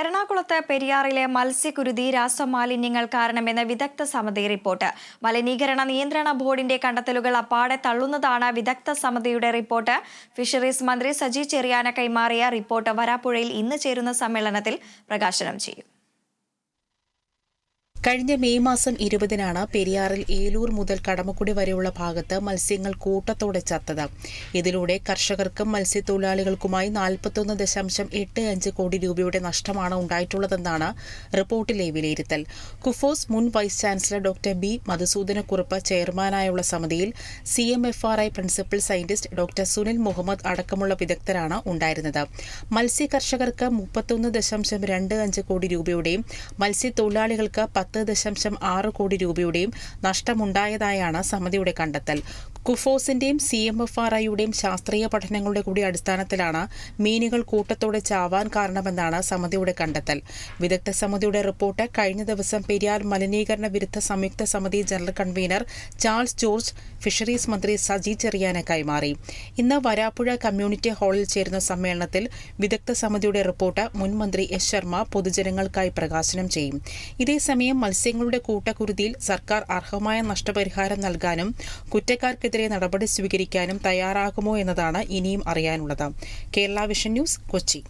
എറണാകുളത്ത് പെരിയാറിലെ മത്സ്യക്കുരുതി രാസമാലിന്യങ്ങൾ കാരണമെന്ന വിദഗ്ധ സമിതി റിപ്പോർട്ട്. മലിനീകരണ നിയന്ത്രണ ബോർഡിന്റെ കണ്ടെത്തലുകൾ അപ്പാടെ തള്ളുന്നതാണ് വിദഗ്ധ സമിതിയുടെ റിപ്പോർട്ട്. ഫിഷറീസ് മന്ത്രി സജി ചെറിയാന കൈമാറിയ റിപ്പോർട്ട് വരാപ്പുഴയിൽ ഇന്ന് ചേരുന്ന സമ്മേളനത്തിൽ പ്രകാശനം ചെയ്യും. കഴിഞ്ഞ മെയ് മാസം ഇരുപതിനാണ് പെരിയാറിൽ ഏലൂർ മുതൽ കടമക്കുടി വരെയുള്ള ഭാഗത്ത് മത്സ്യങ്ങൾ കൂട്ടത്തോടെ ചത്തത്. ഇതിലൂടെ കർഷകർക്കും മത്സ്യത്തൊഴിലാളികൾക്കുമായി നാൽപ്പത്തൊന്ന് ദശാംശം എട്ട് അഞ്ച് കോടി രൂപയുടെ നഷ്ടമാണ് ഉണ്ടായിട്ടുള്ളതെന്നാണ് റിപ്പോർട്ടിലെ വിലയിരുത്തൽ. കുഫോസ് മുൻ vice chancellor doctor B Madhusoodanakurup ചെയർമാനായുള്ള സമിതിയിൽ C M F R I principal scientist doctor Sunil Muhammad അടക്കമുള്ള വിദഗ്ധരാണ് ഉണ്ടായിരുന്നത്. മത്സ്യ കർഷകർക്ക് മുപ്പത്തൊന്ന് ദശാംശം രണ്ട് അഞ്ച് കോടി രൂപയുടെയും മത്സ്യത്തൊഴിലാളികൾക്ക് പത്ത് ദശാംശം ആറ് കോടി രൂപയുടെയും നഷ്ടമുണ്ടായതായാണ് സമിതിയുടെ കണ്ടെത്തൽ. കുഫോസിന്റെയും സി എം എഫ് ആർ ഐയുടെയും ശാസ്ത്രീയ പഠനങ്ങളുടെ കൂടി അടിസ്ഥാനത്തിലാണ് മീനുകൾ കൂട്ടത്തോടെ ചാവാൻ കാരണമെന്നാണ് സമിതിയുടെ കണ്ടെത്തൽ. വിദഗ്ധ സമിതിയുടെ റിപ്പോർട്ട് കഴിഞ്ഞ ദിവസം പെരിയാർ മലിനീകരണ വിരുദ്ധ സംയുക്ത സമിതി general convener Charles George fisheries മന്ത്രി സജി ചെറിയാന് കൈമാറി. ഇന്ന് വരാപ്പുഴ കമ്മ്യൂണിറ്റി ഹാളിൽ ചേരുന്ന സമ്മേളനത്തിൽ വിദഗ്ധ സമിതിയുടെ റിപ്പോർട്ട് മുൻ മന്ത്രി എസ് ശർമ്മ പൊതുജനങ്ങൾക്കായി പ്രകാശനം ചെയ്യും. ഇതേസമയം മത്സ്യങ്ങളുടെ കൂട്ടക്കുരുതിയിൽ സർക്കാർ അർഹമായ നഷ്ടപരിഹാരം നൽകാനും കുറ്റക്കാർക്കെതിരെ നടപടി സ്വീകരിക്കാനും തയ്യാറാകുമോ എന്നതാണ് ഇനിയും അറിയാനുള്ളത്. Kerala vision news Kochi.